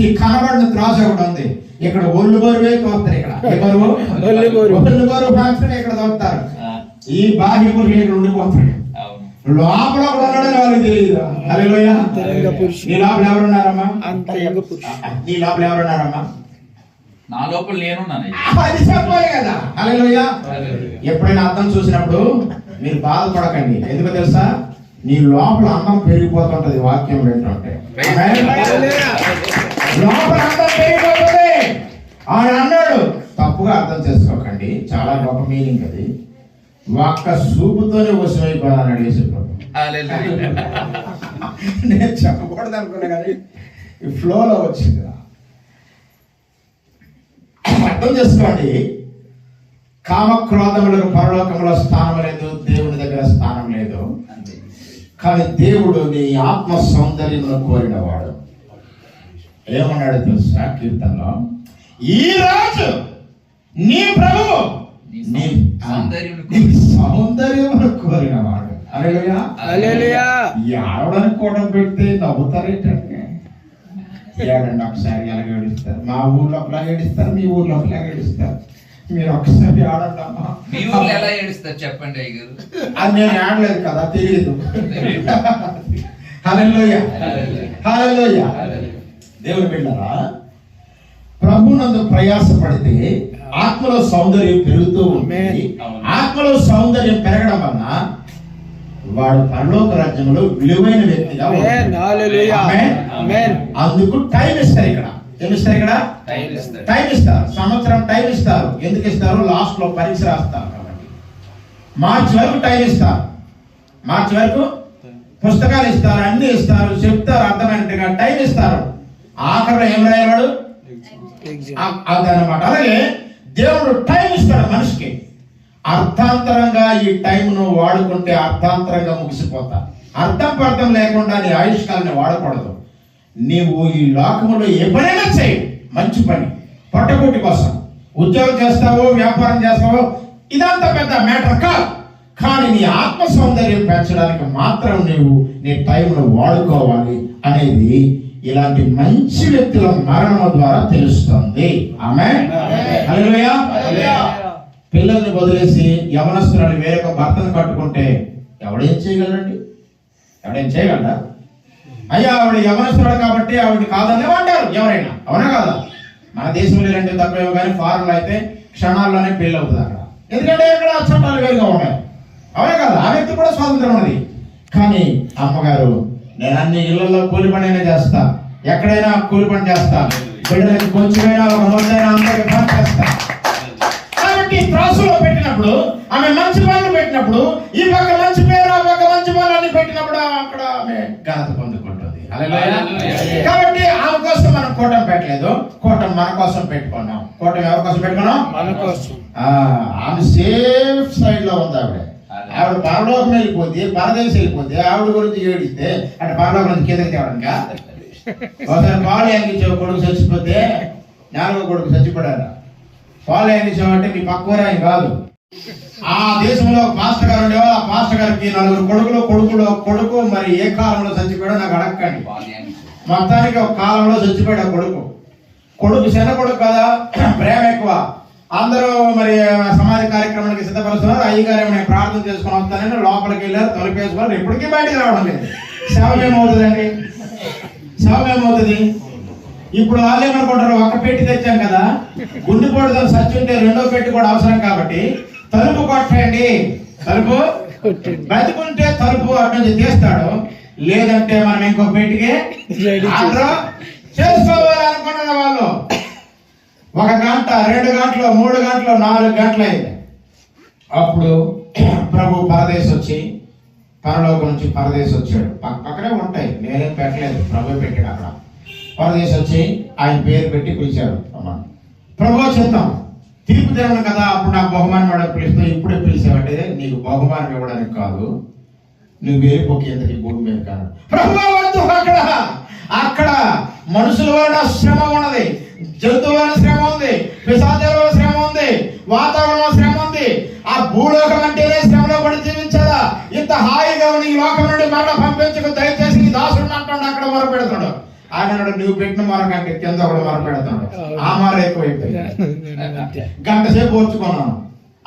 ఈ కనబడిన త్రాసు ఒకటి ఉంది. ఇక్కడ ఒళ్ళు బరువే తోస్తారు ఇక్కడ. ఒళ్ళు బరువు. ఇక్కడ తోస్తారు ఈ బాహ్య పురుషులు ఇక్కడ ఉండిపోతాడు. లోపల కూడా ఉన్నాడని వాళ్ళకి తెలియదు. పురుషుడు. నీ లోపల ఎవరున్నారమ్మా? పురుషుడు. నీ లోపల ఎవరున్నారమ్మా? నా లోపల నేనున్నాను అది చెప్పాలి కదా. హల్లెలూయా. ఎప్పుడైనా అర్థం చూసినప్పుడు మీరు బాధపడకండి. ఎందుకు తెలుసా? నీ లోపల అన్నం పెరిగిపోతుంటది వాక్యం వింటుంటే. లోపల అన్నం పెరిగిపోతుంది. ఆయన అన్నాడు తప్పుగా అర్థం చేసుకోకండి చాలా గొప్ప మీనింగ్ అది. ఒక్క సూపుతోనే వశమైపోయాను యేసు ప్రభు. నేను చెప్పకూడదు అనుకున్నా కానీ ఈ ఫ్లోలో వచ్చింది. అర్థం చేసుకోండి. కామక్రోధములకు పరలోకంలో స్థానం లేదు దేవుని దగ్గర స్థానం లేదు. కానీ దేవుడు నీ ఆత్మ సౌందర్యమును కోరినవాడు ఏమన్నాడు తెలుసా? కీర్తనలో ఈ రాజు నీ ప్రభు నీ సౌందర్యమును కోరినవాడు హల్లెలూయా. హల్లెలూయా. ఈ ఆడడానికి కూడా పెడితే నవ్వుతారేంటంటే ఏడండి ఒకసారి ఎలాగ ఏడుస్తారు? మా ఊర్లో ఒకలాగా ఏడుస్తారు మీ ఊర్లో ఒకలాగా ఏడుస్తారు. మీరు ఒకసారి ఆడండి అమ్మా మీ ఊర్లో ఎలా ఏడుస్తారు చెప్పండి అయ్యగారు? అది నేను ఆడలేదు కదా తెలియదు హల్లెలూయా. హల్లెలూయా. దేవుని బిడ్డరా ప్రభునందు ప్రయాసపడితే ఆత్మలో సౌందర్యం పెరుగుతూ ఉంటుంది. ఆత్మలో సౌందర్యం పెరగడం వలన వాడు పరలోక రాజ్యంలో విలువైన వ్యక్తిగా. అందుకు టైం ఇస్తారు ఇక్కడ. ఏమి ఇస్తారు ఇక్కడ? టైం ఇస్తారు. టైం ఇస్తారు. సంవత్సరం టైం ఇస్తారు. ఎందుకు ఇస్తారు? లాస్ట్లో పరీక్ష రాస్తారు కాబట్టి. మార్చి వరకు టైం ఇస్తారు. మార్చి వరకు పుస్తకాలు ఇస్తారు అన్ని ఇస్తారు చెప్తారు అర్థమైనట్టుగా టైం ఇస్తారు. ఆఖరిలో ఏం రాయవాడు. అదనమాట. అలాగే దేవుడు టైం ఇస్తాడు మనిషికి. అర్థాంతరంగా ఈ టైంను వాడుకుంటే అర్థాంతరంగా ముగిసిపోతా. అర్థం పర్థం లేకుండా నీ ఆయుష్కాలని వాడకూడదు. నీవు ఈ లోకములో ఏ పనైనా చేయి. మంచి పని. పొట్టకూటి కోసం. ఉద్యోగం చేస్తావో వ్యాపారం చేస్తావో ఇదంతా పెద్ద మ్యాటర్ కాదు. కానీ నీ ఆత్మ సౌందర్యం పెంచడానికి మాత్రం నీవు నీ టైంను వాడుకోవాలి అనేది ఇలాంటి మంచి వ్యక్తుల మరణం ద్వారా తెలుస్తుంది. ఆమె పిల్లల్ని వదిలేసి యవనస్తురాలు వేరొక భర్తను కట్టుకుంటే ఎవడేం చేయగలరండి ఎవడేం చేయగలరా అయ్యా ఆవిడ యవనస్తురాలు కాబట్టి ఆవిడ కాదని అంటారు. ఎవరైనా. అవునా కాదా? మన దేశంలో ఇలాంటివి తప్పేమో కానీ ఫారెన్లో అయితే క్షణాల్లోనే పెళ్ళి అవుతుంది అక్కడ. ఎందుకంటే ఇక్కడ చట్టాలు వేరుగా ఉన్నాయి. అవునా కాదు? ఆ వ్యక్తి కూడా స్వాతంత్రం ఉన్నది. కానీ అమ్మగారు నేను అన్ని ఇళ్ళలో కూలి పనైనా చేస్తా. ఎక్కడైనా కూలి పని చేస్తా. బిడ్డలకి కొంచెమైనా ఒక మొదలైనా అందరికి పని చేస్తా. కాబట్టి త్రాసులో పెట్టినప్పుడు ఆమె మంచి పనులు పెట్టినప్పుడు ఈ పక్క మంచి పేరు ఆ పక్క మంచి పనులు అన్ని పెట్టినప్పుడు అక్కడ ఆమె ఘనత పొందుకుంటుంది. కాబట్టి ఆమె కోసం మనం కూటం పెట్టలేదు. కూటం మన కోసం పెట్టుకున్నాం. కూటం ఎవరి కోసం పెట్టుకున్నాం? మన కోసం. ఆమె సేఫ్ సైడ్లో ఉంది ఆవిడ. ఆవిడ పరలోకం వెళ్ళిపోతే పరదేశం వెళ్ళిపోతే ఆవిడ గురించి ఏడిస్తే అంటే పరలోకం నుంచి కిందకి తేవడానికి? ఒకసారి పాలు యాంగించే కొడుకు చచ్చిపోతే నాలుగో కొడుకు ఫాలో అయిన విషయం అంటే మీ పక్క కాదు. ఆ దేశంలో మాస్టర్ గారు ఉండేవాళ్ళు ఆ మాస్టర్ గారికి నలుగురు కొడుకులు కొడుకులు కొడుకు మరి ఏ కాలంలో చచ్చిపోయాడో నాకు అడగండి మొత్తానికి ఒక కాలంలో చచ్చిపోయాడు ఆ కొడుకు. కొడుకు చిన్న కొడుకు కదా ప్రేమ ఎక్కువ. అందరూ మరి సమాజ కార్యక్రమానికి సిద్ధపరుస్తున్నారు. అయ్యగారు ఏమో నేను ప్రార్థన చేసుకుని వస్తానని లోపలికి వెళ్ళారు తలుపేసుకున్నారు ఎప్పటికీ బయటికి రావడం లేదు. శవం ఏమవుతుందండి శవం ఏమవుతుంది ఇప్పుడు వాళ్ళు ఏమనుకుంటారు? ఒక పెట్టి తెచ్చాం కదా. గుండెపోటుతో సచ్చుంటే రెండో పెట్టి కూడా అవసరం కాబట్టి తలుపు కొట్టండి. తలుపు. బతుకుంటే తలుపు అటు నుంచి తీస్తాడు. లేదంటే మనం ఇంకో పెట్టికి Ready ఆర్డర్ చేసుకోవాలి అనుకున్న వాళ్ళు. ఒక గంట రెండు గంటలు మూడు గంటలు నాలుగు గంటలు. అయింది అప్పుడు ప్రభు పరదేశ్ వచ్చి పరలోకం నుంచి పరదేశ్ వచ్చాడు. పక్క పక్కనే ఉంటాయి. నేనేం పెట్టలేదు. ప్రభు పెట్టాడు అక్కడ. పరదేశ్ వచ్చి ఆయన పేరు పెట్టి పిలిచాడు. అమ్మ. ప్రభు చెప్తాం. తీర్పు దేవుడు కదా అప్పుడు నాకు బహుమానం ఇవ్వడానికి పిలిస్తే ఇప్పుడే పిలిచావంటే నీకు బహుమానం ఇవ్వడానికి కాదు. నువ్వు వేరిపోకి ఎంతకి భూమి మీద కాదు. ప్రభు అక్కడ. అక్కడ మనుషుల వలన శ్రమ ఉన్నది. జంతువుల శ్రమ ఉంది. పిశాచాల శ్రమ ఉంది. వాతావరణం శ్రమ ఉంది. ఆ భూలోకం అంటేనే అన్నాడు నువ్వు పెట్టిన మొర కంటే కింద ఒకడు మొరపెడుతున్నాడు ఆ మొర ఎక్కువైపోయింది. గంట సేపు ఓర్చుకున్నాను.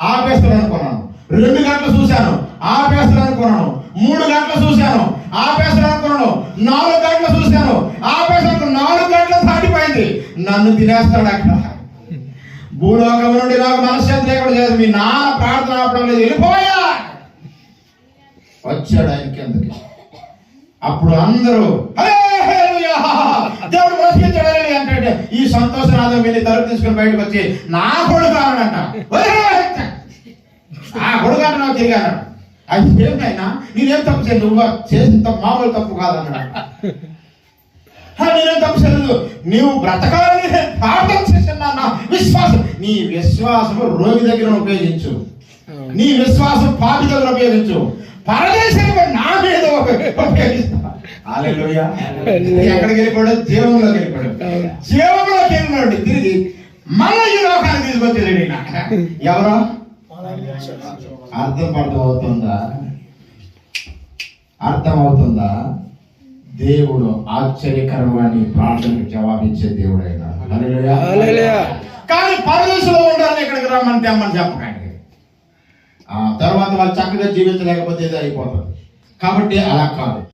ఆపేస్తాను అనుకున్నాను రెండు గంటలు చూశాను. ఆపేస్తాను అనుకున్నాను మూడు గంటలు చూశాను. ఆపేస్తాను అనుకున్నాను నాలుగు గంటలు చూశాను. ఆపేస్తాను నాలుగు గంటలు దాటిపోయింది. నన్ను తినేస్తాడు అక్కడ. భూలోకం నుండి నాకు మనశ్శాంతి లేకుండా చేసి మీ నాన్న ప్రార్థన ఆపడం లేదు. వెళ్ళిపోయా. వచ్చాడు ఆయన కిందకి. అప్పుడు అందరూ "హల్లెలూయా! దేవుడు హల్లెలూయా" అంటే ఈ సంతోషనాథం వెళ్ళి తలుపు తీసుకుని బయటకు వచ్చి నా కొడుకు అన్నాడంట! ఆ కొడుకు అంటే నాకు తిరిగాడు అది ఏమైనా నేనేం తప్పు చేయను? నువ్వు చేసిన తప్పు మామూలు తప్పు కాదన్నాడు "హా, నేనేం తప్పు చేయలేదు. నీవు బ్రతకాలని ప్రార్థన చేసిన నా విశ్వాసం నీ విశ్వాసము రోగి దగ్గర ఉపయోగించు. నీ విశ్వాసం పాపి దగ్గర ఉపయోగించు. పరదేశంలో నా మీద ఉపయోగిస్తా. ఎక్కడికి వెళ్ళిపోయాడు? జీవంలోకి వెళ్ళిపోయాడు. జీవంలోకి వెళ్ళినాడు తిరిగి మళ్ళీ ఈ లోకానికి తీసుకొచ్చాడు. ఎవరో? అర్థం పర్థం అవుతుందా అర్థం అవుతుందా దేవుడు ఆశ్చర్యకరమైన ప్రార్థనకు జవాబిచ్చే దేవుడు అయినా. కానీ పరదేశంలో ఉండాలని ఇక్కడికి రమ్మని తెమ్మని చెప్పకండి. ఆ తర్వాత వాళ్ళు చక్కగా జీవించలేకపోతే ఇది అయిపోతుంది. కాబట్టి అలా కాదు.